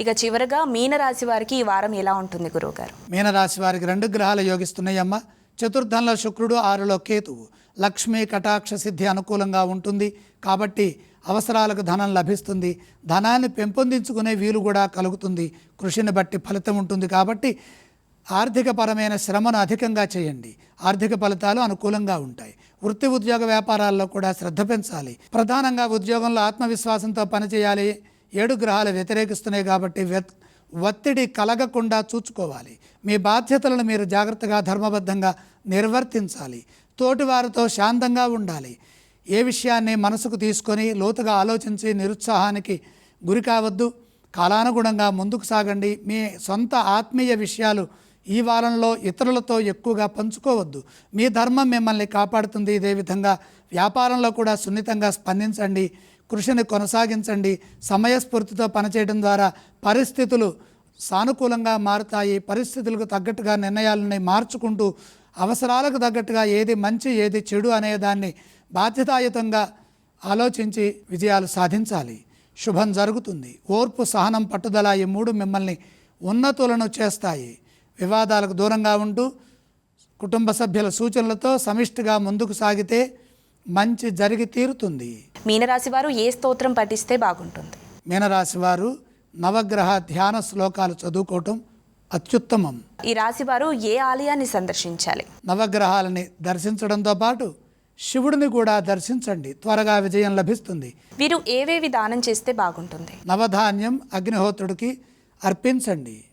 ఇక చివరగా మీనరాశి వారికి ఈ వారం ఎలా ఉంటుంది గురువుగారు? మీనరాశి వారికి రెండు గ్రహాలు యోగిస్తున్నాయమ్మ. చతుర్థంలో శుక్రుడు ఆరులో కేతువు. లక్ష్మీ కటాక్ష సిద్ధి అనుకూలంగా ఉంటుంది. కాబట్టి అవసరాలకు ధనం లభిస్తుంది. ధనాన్ని పెంపొందించుకునే వీలు కూడా కలుగుతుంది. కృషిని బట్టి ఫలితం ఉంటుంది కాబట్టి ఆర్థికపరమైన శ్రమను అధికంగా చేయండి. ఆర్థిక ఫలితాలు అనుకూలంగా ఉంటాయి. వృత్తి ఉద్యోగ వ్యాపారాల్లో కూడా శ్రద్ధ పెంచాలి. ప్రధానంగా ఉద్యోగంలో ఆత్మవిశ్వాసంతో పనిచేయాలి. ఏడు గ్రహాలు వ్యతిరేకిస్తున్నాయి కాబట్టి ఒత్తిడి కలగకుండా చూసుకోవాలి మీ బాధ్యతలను మీరు జాగ్రత్తగా ధర్మబద్ధంగా నిర్వర్తించాలి. తోటివారితో శాంతంగా ఉండాలి. ఏ విషయాన్ని మనసుకు తీసుకొని లోతుగా ఆలోచించి నిరుత్సాహానికి గురి కావద్దు. కాలానుగుణంగా ముందుకు సాగండి. మీ సొంత ఆత్మీయ విషయాలు ఈ వారంలో ఇతరులతో ఎక్కువగా పంచుకోవద్దు. మీ ధర్మం మిమ్మల్ని కాపాడుతుంది. ఇదే విధంగా వ్యాపారంలో కూడా సున్నితంగా స్పందించండి. కృషిని కొనసాగించండి. సమయస్ఫూర్తితో పనిచేయడం ద్వారా పరిస్థితులు సానుకూలంగా మారుతాయి. పరిస్థితులకు తగ్గట్టుగా నిర్ణయాలని మార్చుకుంటూ అవసరాలకు తగ్గట్టుగా ఏది మంచి ఏది చెడు అనే దాన్ని బాధ్యతాయుతంగా ఆలోచించి విజయాలు సాధించాలి. శుభం జరుగుతుంది. ఓర్పు సహనం పట్టుదల ఈ మూడు మిమ్మల్ని ఉన్నతులను చేస్తాయి. వివాదాలకు దూరంగా ఉంటూ కుటుంబ సభ్యుల సూచనలతో సమిష్టిగా ముందుకు సాగితే మంచి జరిగి తీరుతుంది. మీనరాశి వారు ఏ స్తోత్రం పఠిస్తే బాగుంటుంది? మీనరాశి వారు నవగ్రహ ధ్యాన శ్లోకాలు చదువుకోవటం అత్యుత్తమం. ఈ రాశి వారు ఏ ఆలయాన్ని సందర్శించాలి? నవగ్రహాలని దర్శించడంతో పాటు శివుడిని కూడా దర్శించండి. త్వరగా విజయం లభిస్తుంది. వీరు ఏవేవి దానం చేస్తే బాగుంటుంది? నవధాన్యం అగ్నిహోత్రుడికి అర్పించండి.